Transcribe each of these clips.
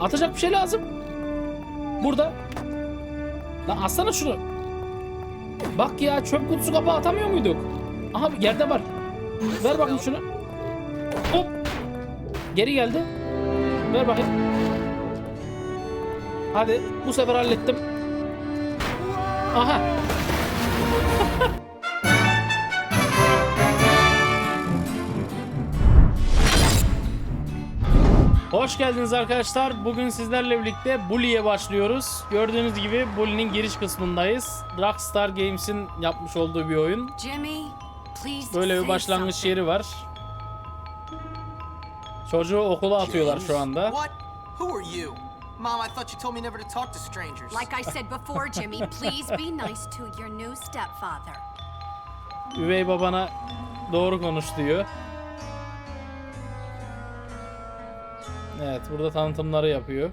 Atacak bir şey lazım. Burada. Lan atsana şunu. Bak ya çöp kutusu kapağı atamıyor muyduk? Aha yerde var. Ver bakayım şunu. Hop. Geri geldi. Ver bakayım. Hadi bu sefer hallettim. Aha. Hoş geldiniz arkadaşlar. Bugün sizlerle birlikte Bully'e başlıyoruz. Gördüğünüz gibi Bully'nin giriş kısmındayız. Rockstar Games'in yapmış olduğu bir oyun. Jimmy, please Böyle bir başlangıç something. yeri var. Çocuğu okula atıyorlar şu anda. What? Who are you? Mom, I thought you told me never to talk to strangers. Like I said before, Jimmy, please be nice to your new stepfather. Üvey babana doğru konuş diyor. Evet burada tanıtımları yapıyor.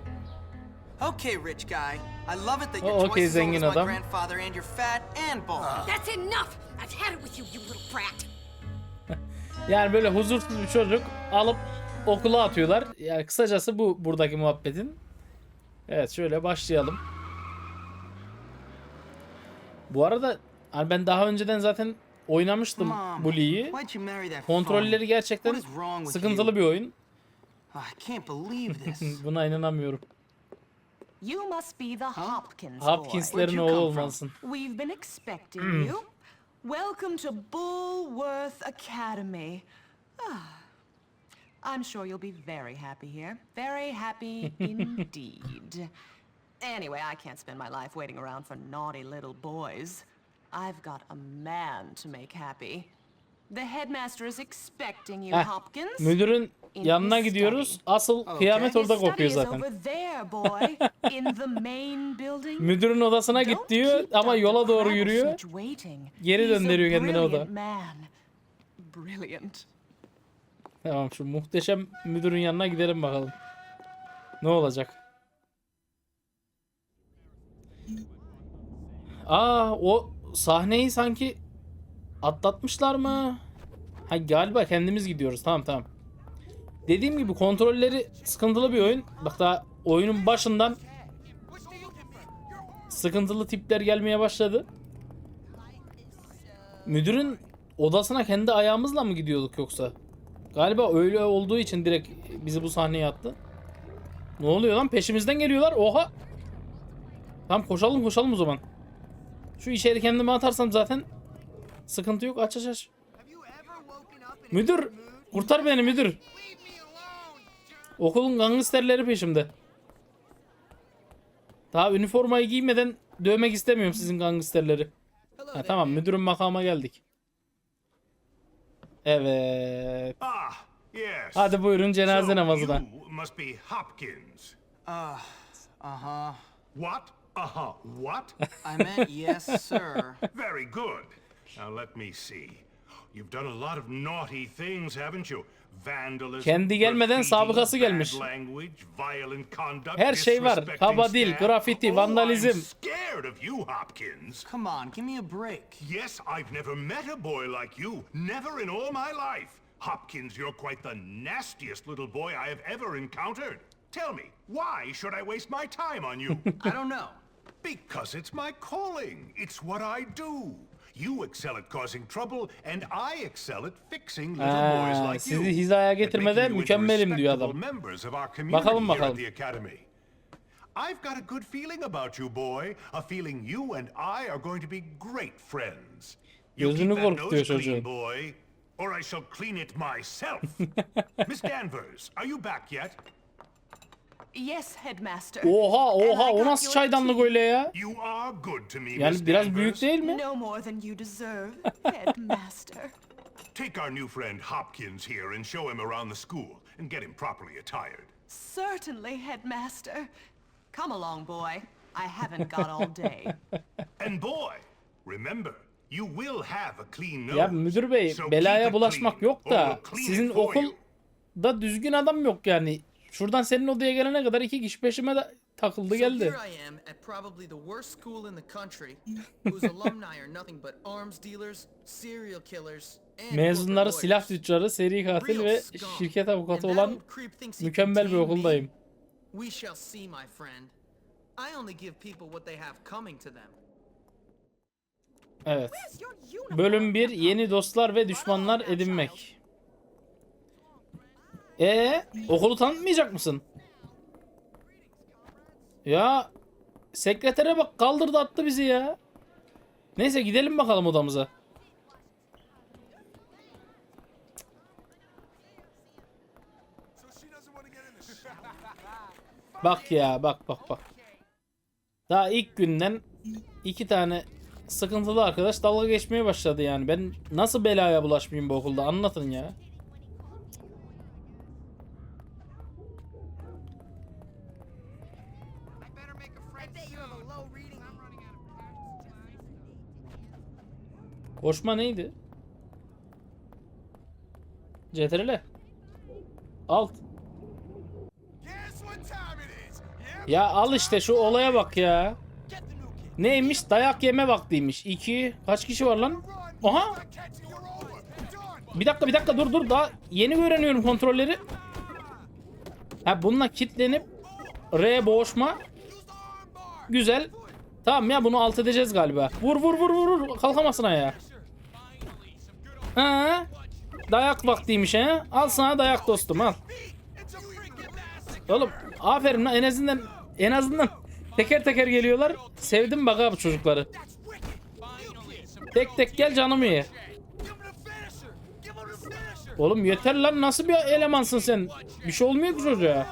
Okay, rich guy. I love it that Oh, you're okay, twice as old zengin as my adam. grandfather and you're fat and bald. That's enough! I've had it with you, you little brat. Yani böyle huzursuz bir çocuk alıp okula atıyorlar. Yani kısacası bu buradaki muhabbetin. Evet şöyle başlayalım. Bu arada hani ben daha önceden zaten oynamıştım marry that Kontrolleri gerçekten sıkıntılı bir oyun. I can't believe this. Buna inanamıyorum. You must be the Hopkins boy. Hopkinslerin oğlu olmalısın. We've been expecting Hmm. you. Welcome to Bullworth Academy. Ah, I'm sure you'll be very happy here. Very happy indeed. Anyway, I can't spend my life waiting around for naughty little boys. I've got a man to make happy. The headmaster is expecting you, Heh, Hopkins. Müdürün yanına gidiyoruz. Asıl kıyamet orada kopuyor zaten. Müdürün odasına git diyor ama yola doğru yürüyor. Geri döndürüyor kendini o da. brilliant man. Brilliant. Tamam şu muhteşem müdürün yanına gidelim bakalım. Ne olacak? Aa o sahneyi sanki atlatmışlar mı? Ha galiba kendimiz gidiyoruz. Tamam tamam. Dediğim gibi kontrolleri sıkıntılı bir oyun. Bak daha oyunun başından sıkıntılı tipler gelmeye başladı. Müdürün odasına kendi ayağımızla mı gidiyorduk yoksa? Galiba öyle olduğu için direkt bizi bu sahneye attı. Ne oluyor lan? Peşimizden geliyorlar. Oha! Tamam koşalım koşalım o zaman. Şu içeri kendimi atarsam zaten sıkıntı yok. Aç aç aç. Müdür! Kurtar beni müdür. Okulun gangsterleri peşimde. Daha üniformayı giymeden dövmek istemiyorum sizin gangsterleri. Ha, tamam müdürün makama geldik. Evet. Ah, yes. Hadi buyurun cenaze namazına. You must be Hopkins. Uh, uh-huh. What? Uh-huh. What? I meant yes, sir. Very good. Now let me see. You've done a lot of naughty things, haven't you? Kendi gelmeden sabıkası gelmiş. Her şey var. Kaba dil, grafiti, Oh, vandalizm. I'm scared of you, Hopkins. Come on, give me a break. Yes, I've never met a boy like you. Never in all my life. Hopkins, you're quite the nastiest little boy I have ever encountered. Tell me, why should I waste my time on you? I don't know. because it's my calling. It's what I do. You excel at causing trouble, and I excel at fixing little Aa, boys like sizi you. hizaya at getirmede making you into mükemmelim diyor adam. members of our community Bakalım, here at bakalım. the academy. I've got a good feeling about you, boy. A feeling you and I are going to be great friends. You Gözünü keep that korkutuyor nose clean, çocuğun. boy, or I shall clean it myself. Miss Danvers, are you back yet? Yes, headmaster. Oha oha o nasıl çaydanlık öyle ya? You are good to me, Miss Yani biraz Danvers. büyük değil mi? No more than you deserve, headmaster. Take our new friend Hopkins here and show him around the school and get him properly attired. Certainly, headmaster. Come along, boy. I haven't got all day. And boy, remember, you will have a clean nose. Ya müdür bey So keep belaya bulaşmak clean, yok or da we'll clean it sizin for you. okulda düzgün adam yok yani. Şuradan senin odaya gelene kadar iki kişi peşime de takıldı So geldi. here I am at probably the worst school in the country, whose alumni are nothing but arms dealers, serial killers, and Mezunları silah tüccarı, seri katil ve şirket avukatı olan mükemmel bir okuldayım. We shall see, my friend. I only give people what they have coming to them. Evet. Bölüm 1 yeni dostlar ve düşmanlar edinmek. E okulu tanıtmayacak mısın? Ya sekretere bak kaldırdı attı bizi ya. Neyse gidelim bakalım odamıza. Bak ya bak bak bak. Daha ilk günden iki tane sıkıntılı arkadaş dalga geçmeye başladı yani. Ben nasıl belaya bulaşmayayım bu okulda anlatın ya. Koşma neydi? CTRL. Alt. Ya al işte şu olaya bak ya. Neymiş? Dayak yeme vaktiymiş. İki. Kaç kişi var lan? Aha. Bir dakika bir dakika dur dur. Daha yeni öğreniyorum kontrolleri. Ha bununla kilitlenip R boğuşma. Güzel. Tamam ya bunu alt edeceğiz galiba. Vur vur vur vur. vur. Kalkamazsın ya. Ha? Dayak vaktiymiş he. Al sana dayak dostum al. Oğlum aferin lan en azından en azından teker teker geliyorlar. Sevdim bak abi çocukları. Tek tek gel canımı ye. Oğlum yeter lan nasıl bir elemansın sen? Bir şey olmuyor ki çocuğa.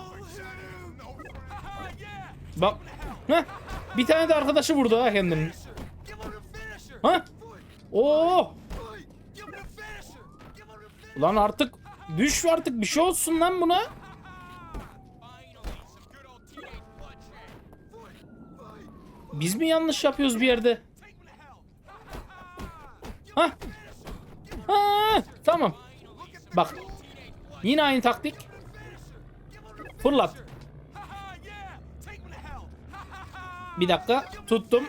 Bak. Heh. Bir tane de arkadaşı vurdu ha kendini. Ha? Oo. Ulan artık düş artık bir şey olsun lan buna. Biz mi yanlış yapıyoruz bir yerde? Ha? Ha, tamam. Bak. Yine aynı taktik. Fırlat. Bir dakika. Tuttum.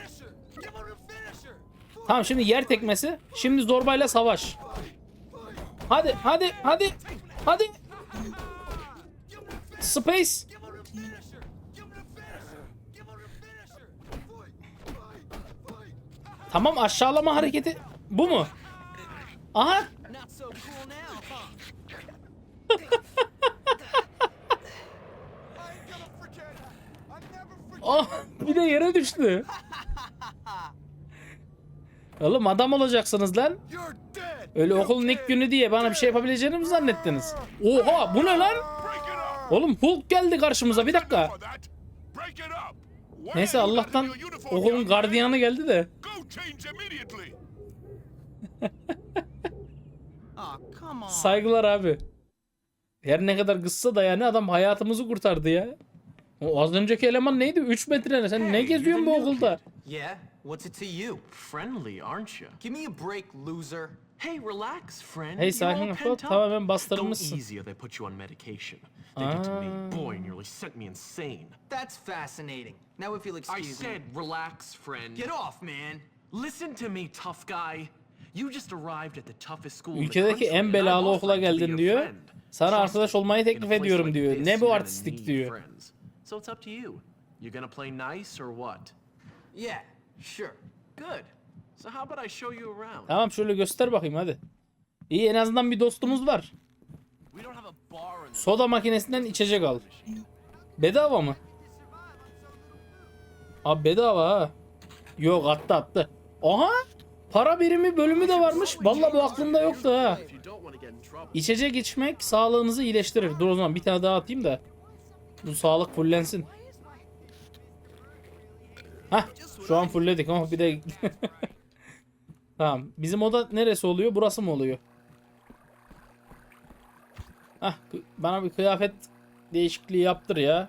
Tamam şimdi yer tekmesi. Şimdi zorbayla savaş. Hadi hadi hadi. Hadi. Space. Tamam aşağılama hareketi bu mu? Aha. Not so cool now, huh? Oh, bir düştü. Oğlum adam olacaksınız lan. Öyle okulun ilk günü diye bana bir şey yapabileceğini mi zannettiniz? Oha bu ne lan? Oğlum Hulk geldi karşımıza bir dakika. Neyse Allah'tan okulun gardiyanı geldi de. On. Saygılar abi. Her ne kadar kızsa da yani adam hayatımızı kurtardı ya. O az önceki eleman neydi? 3 metre ne? Sen ne geziyorsun bu okulda? Yeah? What's it to you? Friendly, aren't you? Give me a break, loser. Hey, relax, friend. Hey, sakin ol. Tamamen bastırmışsın. easy or they put you on medication. They get to me, boy, nearly sent me insane. That's fascinating. Now, if you'll I excuse said, me. relax, friend. Get off, man. Listen to me, tough guy. You just arrived at the toughest school Ülkedeki en I belalı okula geldin diyor. Sana arkadaş olmayı teklif ediyorum diyor. Ne bu artistlik diyor. So it's up to you. You gonna play nice or what? Yeah, sure. Good. So how about I show you around? Tamam şöyle göster bakayım hadi. İyi en azından bir dostumuz var. We don't have a bar in the Soda makinesinden içecek al. Bedava mı? Abi bedava ha. Yok attı attı. Aha! Para birimi bölümü de varmış. Vallahi bu aklımda yoktu ha. If you don't want to get in trouble. İçecek içmek sağlığınızı iyileştirir. Dur o zaman bir tane daha atayım da. Bu sağlık fullensin. Hah şu an fullledik ama bir de... tamam. Bizim oda neresi oluyor? Burası mı oluyor? Hah bana bir kıyafet değişikliği yaptır ya.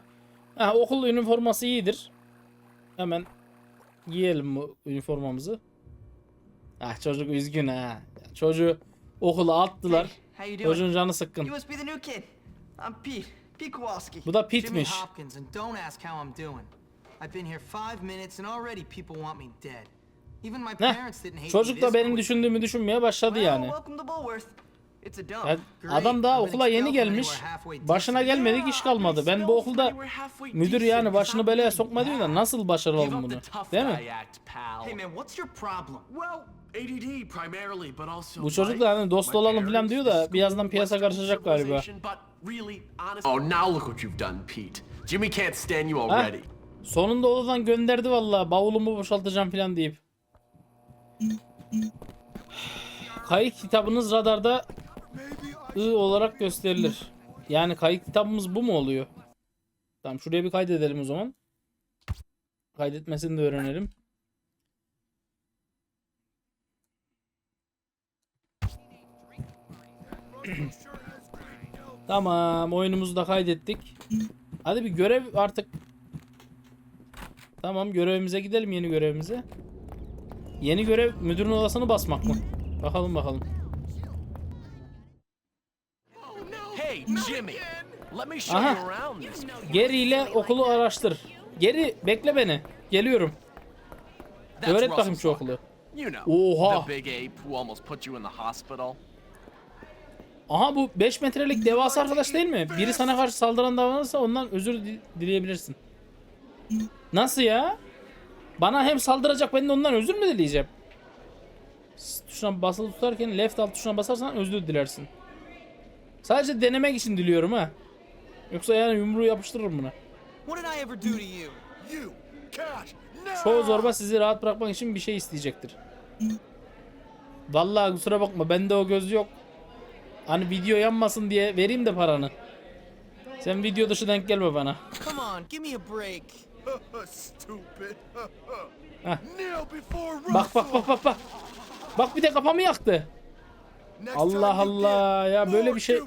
Hah okul üniforması iyidir. Hemen giyelim bu üniformamızı. Ah çocuk üzgün ha. Çocuğu okula attılar. Doing? Çocuğun canı sıkkın. You must be the new kid. I'm Pete. Pete Kowalski. Bu da Jimmy. Hopkins, and don't ask how I'm doing. I've been here five minutes, and already people want me dead. Even my Heh, parents didn't hate Çocuk da this benim quick. düşündüğümü düşünmeye başladı well, yani. welcome to Bullworth. Ya, adam daha okula yeni gelmiş. Başına gelmedik iş kalmadı. Ben bu okulda müdür yani başını belaya sokma diyor da nasıl the bunu? Değil mi? Bu çocuk da hani dost olalım falan diyor da birazdan piyasa karışacak galiba. Oh, now look what you've done, Pete. Jimmy can't stand you Ha? already. Sonunda odadan gönderdi valla bavulumu boşaltacağım falan deyip. Kayıt kitabınız radarda I olarak gösterilir. Yani kayıt kitabımız bu mu oluyor? Tamam şuraya bir kaydedelim o zaman. Kaydetmesini de öğrenelim. tamam oyunumuzu da kaydettik. Hadi bir görev artık. Tamam görevimize gidelim yeni görevimize. Yeni görev müdürün odasını basmak mı? Bakalım bakalım. Hey, Jimmy. Let me show Aha. you around this. Geri ile okulu araştır. Geri bekle beni. Geliyorum. Öğret bakayım şu okulu. You know, Oha. Aha bu 5 metrelik devasa arkadaş değil mi? Biri sana karşı saldıran davranırsa ondan özür di- dileyebilirsin. Nasıl ya? Bana hem saldıracak ben de ondan özür mü dileyeceğim? Tuşuna basılı tutarken left alt tuşuna basarsan özür dilersin. Sadece denemek için diliyorum ha. Yoksa yani yumruğu yapıştırırım buna. Çoğu zorba sizi rahat bırakmak için bir şey isteyecektir. Vallahi kusura bakma bende o göz yok. Hani video yanmasın diye vereyim de paranı. Sen video dışı denk gelme bana. Come on, give me a break. Stupid. Heh. Kneel before Bak bak bak bak bak. Bak bir de kafamı yaktı. Allah Allah ya böyle bir şey.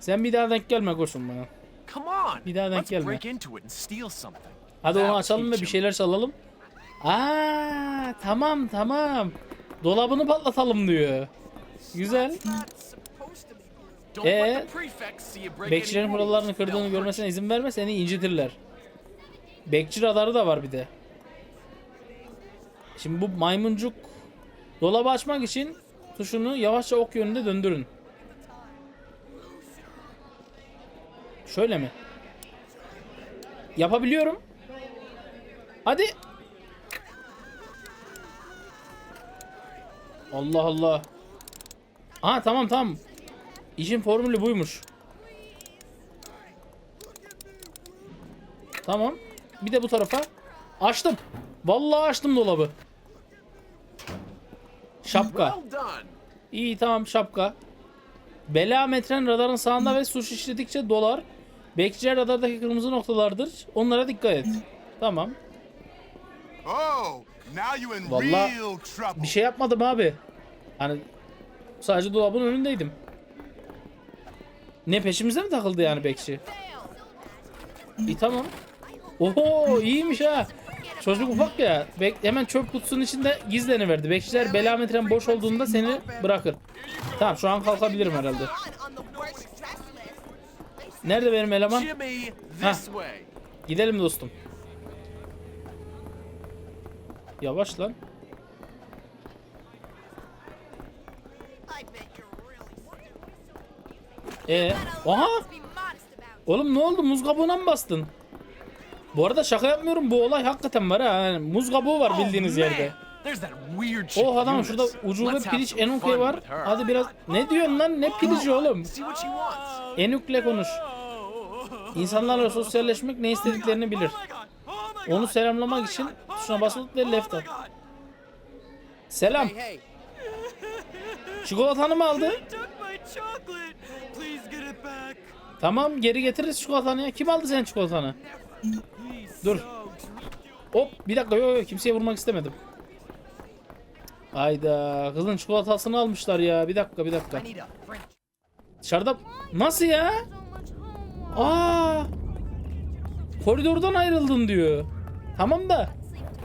Sen bir daha denk gelme koşun bana. Bir daha denk gelme. Hadi onu açalım ve bir şeyler çalalım. Aa tamam tamam. Dolabını patlatalım diyor. Güzel. Ee, Bekçilerin rules. kırdığını görmesine izin verme seni incitirler. Bekçi radarı da var bir de. Şimdi bu maymuncuk dolabı açmak için tuşunu yavaşça ok yönünde döndürün. Şöyle mi? Yapabiliyorum. Hadi. Allah Allah. Aa tamam tamam. İşin formülü buymuş. Tamam. Bir de bu tarafa. Açtım. Vallahi açtım dolabı. Şapka. İyi tamam şapka. Bela metren radarın sağında ve suç işledikçe dolar. Bekçiler radardaki kırmızı noktalardır. Onlara dikkat et. Tamam. Oh, trouble. Bir şey yapmadım abi. Hani sadece dolabın önündeydim. Ne peşimize mi takıldı yani bekçi? İyi tamam. Oho iyiymiş ha. Çocuk ufak ya. Bek hemen çöp kutusunun içinde gizleniverdi. Bekçiler belametren boş olduğunda seni bırakır. Tamam şu an kalkabilirim herhalde. Nerede benim eleman? Way. Gidelim dostum. Yavaş lan. Ee, aha! Oğlum ne oldu? Muz kabuğuna mı bastın? Bu arada şaka yapmıyorum. Bu olay hakikaten var ha. Yani muz kabuğu var bildiğiniz oh, yerde. Weird chick Oh adam şurada ucube piliç enuke var. Hadi biraz ne diyorsun lan? Ne pilici oğlum? Enükle konuş. İnsanlarla sosyalleşmek ne istediklerini bilir. Onu selamlamak için tuşuna basılı ve left at. Selam. Çikolatanı mı aldı? Tamam geri getiririz çikolatanı ya. Kim aldı senin çikolatanı? Dur. Hop bir dakika yok yok kimseye vurmak istemedim. Hayda kızın çikolatasını almışlar ya. Bir dakika bir dakika. Dışarıda nasıl ya? Aa! Koridordan ayrıldın diyor. Tamam da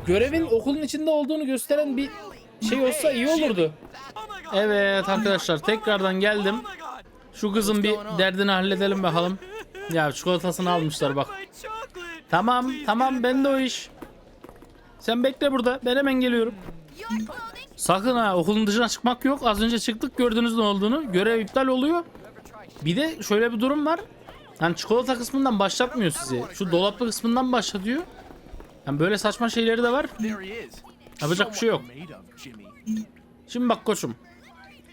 görevin okulun içinde olduğunu gösteren bir şey olsa iyi olurdu. Evet arkadaşlar tekrardan geldim. Şu kızın bir derdini halledelim bakalım. Ya çikolatasını almışlar bak. Tamam tamam ben de o iş. Sen bekle burada. Ben hemen geliyorum. Sakın ha okulun dışına çıkmak yok. Az önce çıktık gördünüz ne olduğunu. Görev iptal oluyor. Bir de şöyle bir durum var. Yani çikolata kısmından başlatmıyor sizi. Şu dolaplı kısmından başlatıyor. Yani böyle saçma şeyleri de var. Yapacak bir şey yok. Şimdi bak koçum.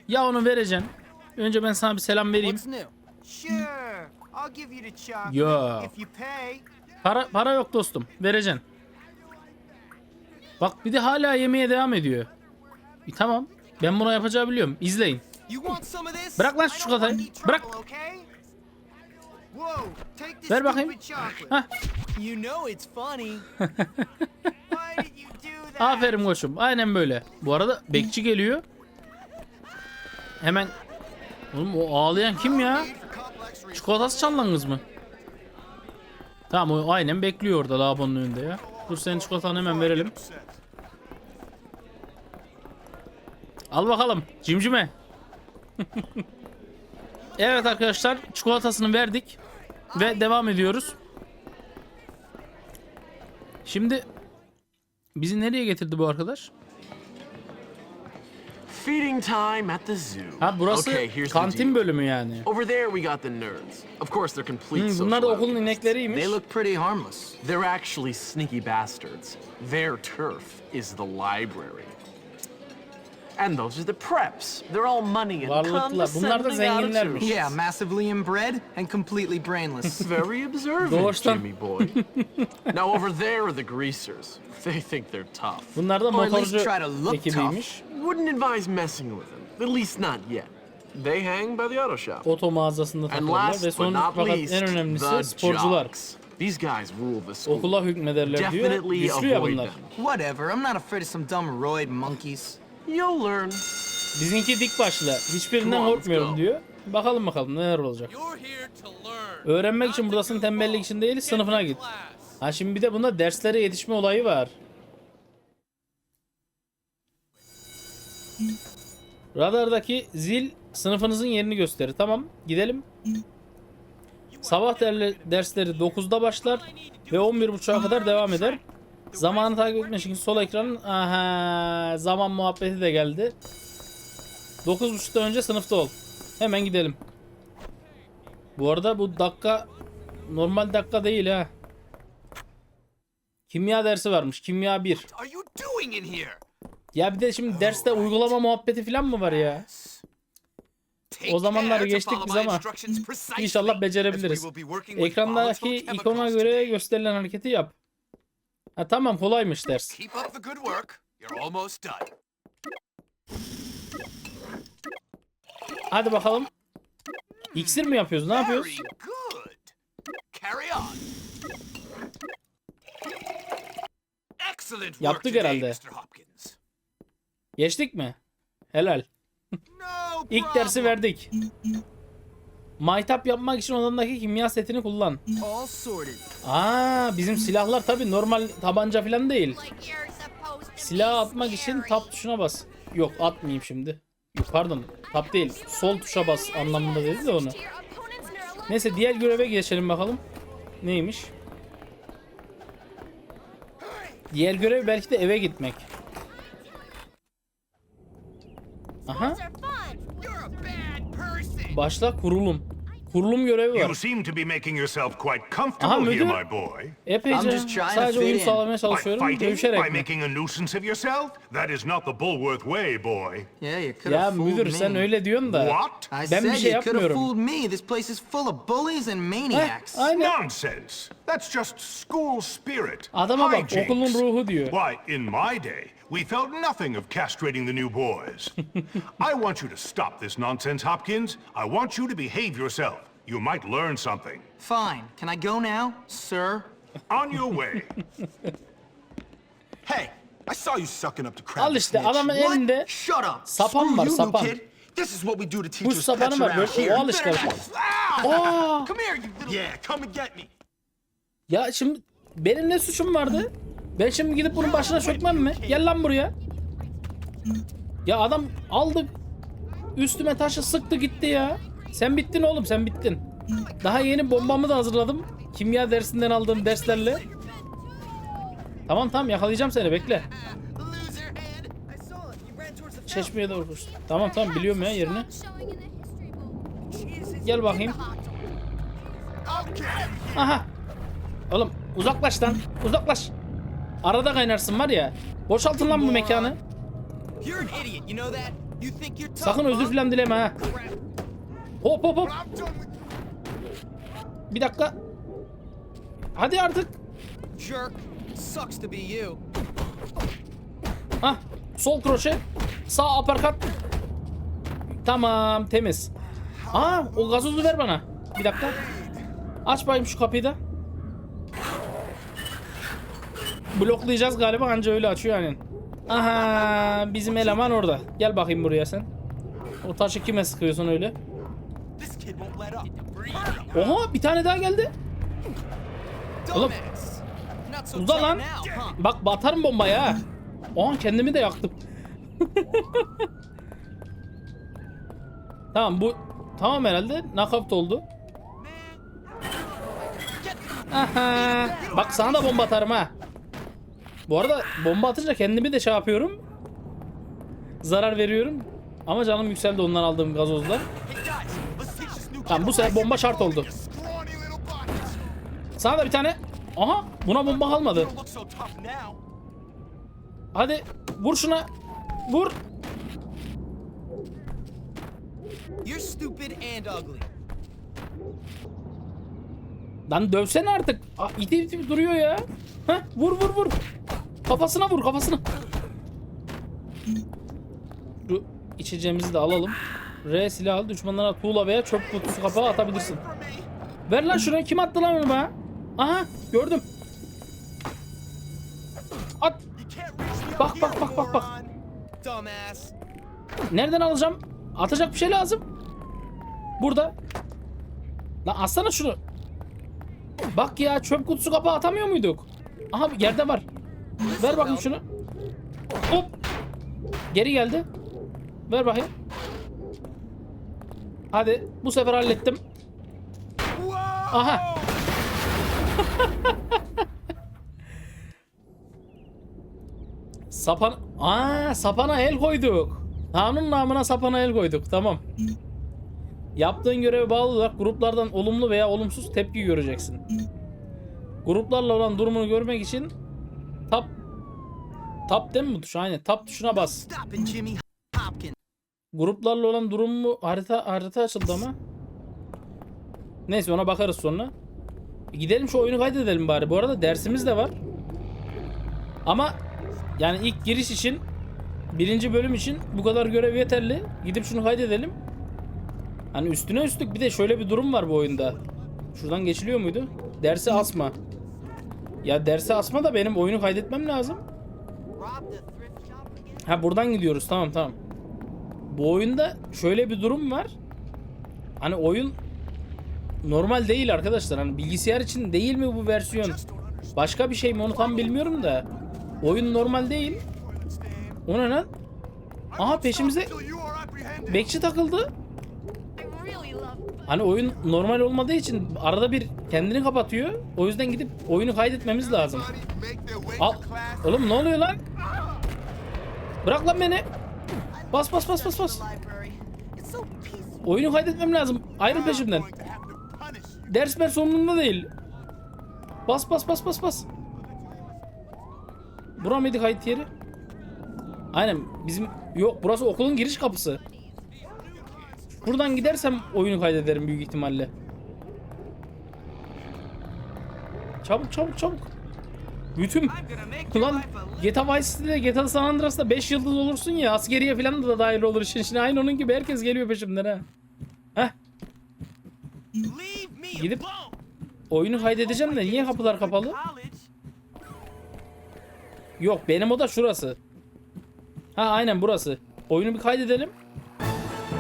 Ya onu vereceksin. Önce ben sana bir selam vereyim. Yo. Para para yok dostum. Vereceksin. Bak bir de hala yemeye devam ediyor. E, tamam. Ben bunu yapacağı biliyorum. İzleyin. Bırak lan şu çikolatayı. Bırak. Ver bakayım. Hah. Aferin koçum. Aynen böyle. Bu arada bekçi geliyor. Hemen. Oğlum o ağlayan kim ya? Çikolatası çallanız mı? Tamam o aynen bekliyor orada lavabonun önünde ya. Dur senin çikolatanı hemen verelim. Al bakalım cimcime. evet arkadaşlar çikolatasını verdik. Ve devam ediyoruz. Şimdi bizi nereye getirdi bu arkadaş? Feeding time at the zoo. Ha burası okay, here's the kantin deal. bölümü yani. Over there we got the nerds. Of course they're complete Hmm, bunlar da okulun outcasts. inekleriymiş. They look pretty harmless. They're actually sneaky bastards. Their turf is the library. And those are the preps. They're all money and Varlıklılar. Bunlar da condescending zenginlermiş. attitudes. Yeah, massively inbred and completely brainless. Very observant, Doğuştan. Jimmy boy. now over there are the greasers. They think they're tough. Bunlar da Or at least motorcu try to look ekibiymiş. Wouldn't advise messing with them. At least not yet. They hang by the auto shop. Oto mağazasında And takılırlar last ve but son not fakat least, en önemlisi the sporcular. jocks. These guys rule the school. Okula hükmederler diyor. Definitely Güçlü ya avoid bunlar. them. Whatever, I'm not afraid of some dumb roid monkeys. You'll learn. Bizimki dik başlı. Hiçbirinden korkmuyorum diyor. Bakalım bakalım neler olacak. Öğrenmek için buradasın tembellik için değil sınıfına git. Ha şimdi bir de bunda derslere yetişme olayı var. Radardaki zil sınıfınızın yerini gösterir. Tamam gidelim. Sabah derle- dersleri 9'da başlar ve 11.30'a kadar devam eder. Zamanı takip etmek için sol ekranın aha, zaman muhabbeti de geldi. 9.30'da önce sınıfta ol. Hemen gidelim. Bu arada bu dakika normal dakika değil ha. Kimya dersi varmış. Kimya 1. Are you doing in here? Ya bir de şimdi derste uygulama muhabbeti falan mı var ya? O zamanları geçtik biz ama inşallah becerebiliriz. Ekrandaki ikona göre gösterilen hareketi yap. Ha tamam kolaymış ders. Keep up the good work. You're almost done. Hadi bakalım. İksir mi yapıyoruz? Ne yapıyoruz? Very good. Carry on. Excellent work Yaptık today, herhalde. Mr. Hopkins. Geçtik mi? Helal. No İlk dersi verdik. Maytap yapmak için odandaki kimya setini kullan. Aa, bizim silahlar tabi normal tabanca falan değil. Silah atmak için tap tuşuna bas. Yok atmayayım şimdi. Yok, pardon tap değil. Sol tuşa bas anlamında dedi de onu. Neyse diğer göreve geçelim bakalım. Neymiş? Diğer görev belki de eve gitmek. Aha. Başla kurulum. Kurulum görevi You var. seem to be making yourself quite comfortable Aha, here, my boy. Epeyce I'm just trying to sadece uyum sağlamaya By çalışıyorum. fighting? By Dövüşerek mi? making a nuisance of yourself? That is not the Bullworth way, boy. Yeah, you could Ya have fooled müdür me. sen öyle diyorsun da. What? I Ben said bir şey you could have yapmıyorum. fooled me. This place is full of bullies and Heh, maniacs. aynen. Nonsense. That's just school spirit. Adama bak, Hijinks. okulun ruhu diyor. Why, in my day, we felt nothing of castrating the new boys. I want you to stop this nonsense, Hopkins. I want you to behave yourself. You might learn something. Fine. Can I go now, sir? On your way. Hey, I saw you sucking up to crap. Al işte adamın elinde Shut up. Sapan Screw var, you, sapan. kid. This is what we do to kuş teachers' sapanı pets var around böyle here. o al işte. Ah! Come here, you little... Yeah, come and get me. Ya şimdi benim ne suçum vardı? Ben şimdi gidip bunun başına çökmem mi? Gel lan buraya. Ya adam aldı üstüme taşı sıktı gitti ya. Sen bittin oğlum sen bittin. Daha yeni bombamı da hazırladım. Kimya dersinden aldığım derslerle. Tamam tamam yakalayacağım seni bekle. Çeşmeye doğru koştu. Tamam tamam biliyorum ya yerini. Gel bakayım. Aha. Oğlum uzaklaş lan. Uzaklaş. Arada kaynarsın var ya. Boşaltın lan bu mekanı. Sakın özür filan dileme ha. Hop hop hop. Bir dakika. Hadi artık. Hah. Sol kroşe. Sağ aparkat. Tamam temiz. Aa o gazozu ver bana. Bir dakika. Aç bakayım şu kapıyı da. Bloklayacağız galiba anca öyle açıyor yani. Aha bizim eleman orada. Gel bakayım buraya sen. O taşı kime sıkıyorsun öyle? Oha bir tane daha geldi. Oğlum. Uza lan. Bak batarım bombayı ha. Oha kendimi de yaktım. tamam bu tamam herhalde knockout oldu. Aha. Bak sana da bomba atarım ha. Bu arada bomba atınca kendimi de şey yapıyorum. Zarar veriyorum. Ama canım yükseldi ondan aldığım gazozlar. Tamam bu sefer bomba şart oldu. Sana da bir tane. Aha buna bomba kalmadı. Hadi vur şuna. Vur. Lan dövsene artık. Aa, iti iti duruyor ya. Heh, vur vur vur. Kafasına vur kafasına. Şu içeceğimizi de alalım. R silah al. Düşmanlara tuğla veya çöp kutusu kapağı atabilirsin. Ver lan şunu. Kim attı lan onu bana? Aha gördüm. At. Bak bak bak bak bak. Nereden alacağım? Atacak bir şey lazım. Burada. Lan atsana şunu. Bak ya çöp kutusu kapağı atamıyor muyduk? Aha yerde var. Ver bakayım şunu. Hop. Geri geldi. Ver bakayım. Hadi bu sefer hallettim. Aha. Sapan... Aa, sapana el koyduk. Kanun namına sapana el koyduk. Tamam. Yaptığın göreve bağlı olarak gruplardan olumlu veya olumsuz tepki göreceksin. Gruplarla olan durumunu görmek için tap değil mi bu tuş? Aynen. Tap tuşuna bas. Gruplarla olan durumu harita harita açıldı ama. Neyse ona bakarız sonra. Gidelim şu oyunu kaydedelim bari. Bu arada dersimiz de var. Ama yani ilk giriş için birinci bölüm için bu kadar görev yeterli. Gidip şunu kaydedelim. Hani üstüne üstlük bir de şöyle bir durum var bu oyunda. Şuradan geçiliyor muydu? Dersi asma. Ya dersi asma da benim oyunu kaydetmem lazım. Ha buradan gidiyoruz. Tamam tamam. Bu oyunda şöyle bir durum var. Hani oyun normal değil arkadaşlar. Hani bilgisayar için değil mi bu versiyon? Başka bir şey mi onu tam bilmiyorum da. Oyun normal değil. O ne lan? Aha peşimize bekçi takıldı. Hani oyun normal olmadığı için arada bir kendini kapatıyor. O yüzden gidip oyunu kaydetmemiz lazım. Al. Oğlum ne oluyor lan? Bırak lan beni. Bas bas bas bas bas. Oyunu kaydetmem lazım. Ayrı peşimden. Ders mer sonunda değil. Bas bas bas bas bas. Bura mıydı kayıt yeri? Aynen bizim yok burası okulun giriş kapısı. Buradan gidersem oyunu kaydederim büyük ihtimalle. Çabuk çabuk çabuk. Bütün Ulan GTA Vice City'de GTA San Andreas'ta 5 yıldız olursun ya askeriye falan da dahil olur işin içine. Aynı onun gibi herkes geliyor peşimden ha. Heh Gidip- oyunu kaydedeceğim de niye kapılar kapalı? Yok benim oda şurası. Ha aynen burası. Oyunu bir kaydedelim.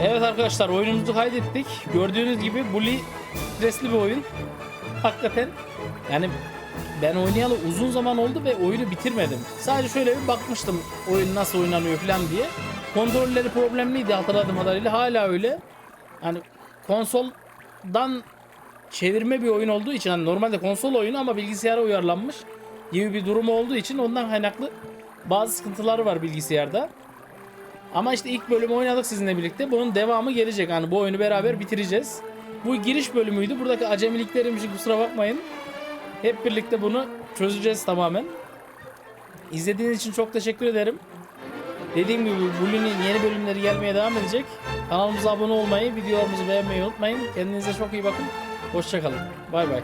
Evet arkadaşlar oyunumuzu kaydettik. Gördüğünüz gibi Bully stresli bir oyun. Hakikaten. Yani ben oynayalı uzun zaman oldu ve oyunu bitirmedim. Sadece şöyle bir bakmıştım oyun nasıl oynanıyor falan diye. Kontrolleri problemliydi hatırladığım kadarıyla. Hala öyle. Yani konsoldan çevirme bir oyun olduğu için hani normalde konsol oyunu ama bilgisayara uyarlanmış gibi bir durum olduğu için ondan kaynaklı bazı sıkıntıları var bilgisayarda. Ama işte ilk bölümü oynadık sizinle birlikte. Bunun devamı gelecek. Hani bu oyunu beraber bitireceğiz. Bu giriş bölümüydü. Buradaki acemiliklerim için kusura bakmayın. Hep birlikte bunu çözeceğiz tamamen. İzlediğiniz için çok teşekkür ederim. Dediğim gibi Blue'nin yeni bölümleri gelmeye devam edecek. Kanalımıza abone olmayı, videolarımızı beğenmeyi unutmayın. Kendinize çok iyi bakın. Hoşçakalın. Bay bay.